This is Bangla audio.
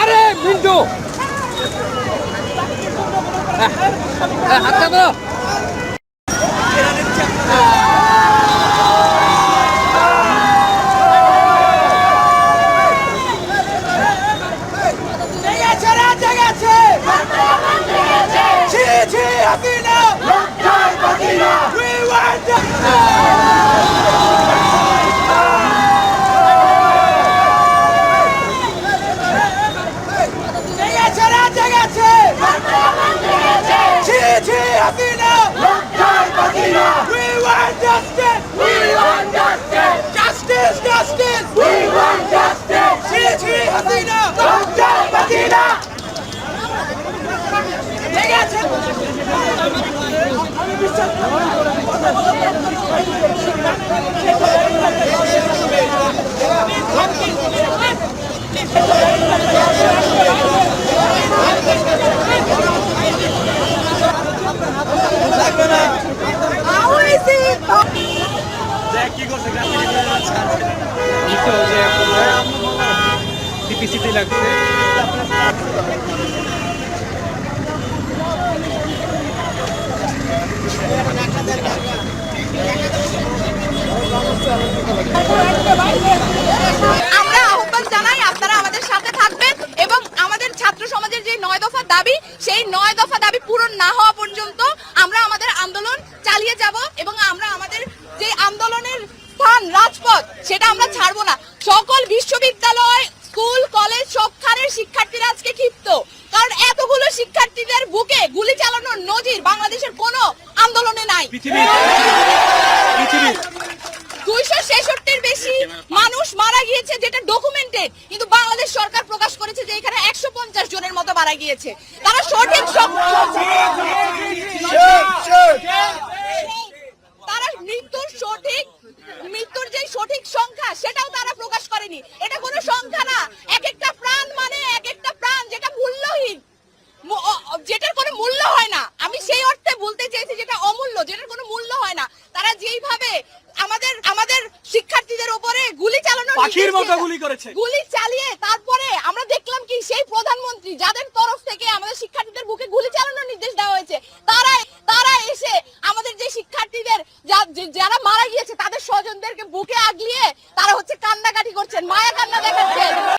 আরে মিন্টু। হাতটা ছি হাসিনা We want justice! জেগেছে রে জেগেছে ছি ছি Hasina We want justice! Justice, justice! ছি টিপিসিতে লাগছে। আমরা আহ্বান জানাই আপনারা আমাদের সাথে থাকবেন এবং আমাদের ছাত্র সমাজের যে নয় দফা দাবি, সেই নয় দফা দাবি পূরণ না হওয়া পর্যন্ত আমরা আমাদের আন্দোলন চালিয়ে যাব এবং আমরা আমাদের যে আন্দোলনের স্থান রাজপথ, সেটা আমরা ছাড়বো না। সকল বিশ্ববিদ্যালয় স্কুল কলেজ সবখানের শিক্ষার্থীরা আজকে ক্ষিপ্ত কারণ এতগুলো শিক্ষার্থীদের বুকে গুলি চালানোর নজির বাংলাদেশের কোনো আন্দোলনে নাই দুইশো ছেষট্টির বেশি মানুষ মারা গিয়েছে যেটা ডকুমেন্টেড কিন্তু বাংলাদেশ সরকার প্রকাশ করেছে যে এখানে একশো পঞ্চাশ জনের মতো মারা গিয়েছে তারা সঠিক তারা যেইভাবে আমাদের আমাদের শিক্ষার্থীদের উপরে গুলি চালানো পাখির মতো গুলি করেছে। গুলি চালিয়ে তারপরে আমরা দেখলাম কি সেই প্রধানমন্ত্রী যাদের তরফ থেকে আমাদের শিক্ষার্থীদের বুকে গুলি চালানোর নির্দেশ দেওয়া হয়েছে তারা তারা এসে আমাদের যে শিক্ষার্থীদের যারা মারা গিয়েছে তাদের স্বজনদেরকে বুকে আগলিয়ে তারা হচ্ছে কান্নাকাটি করছেন মায়া কান্না দেখাচ্ছেন।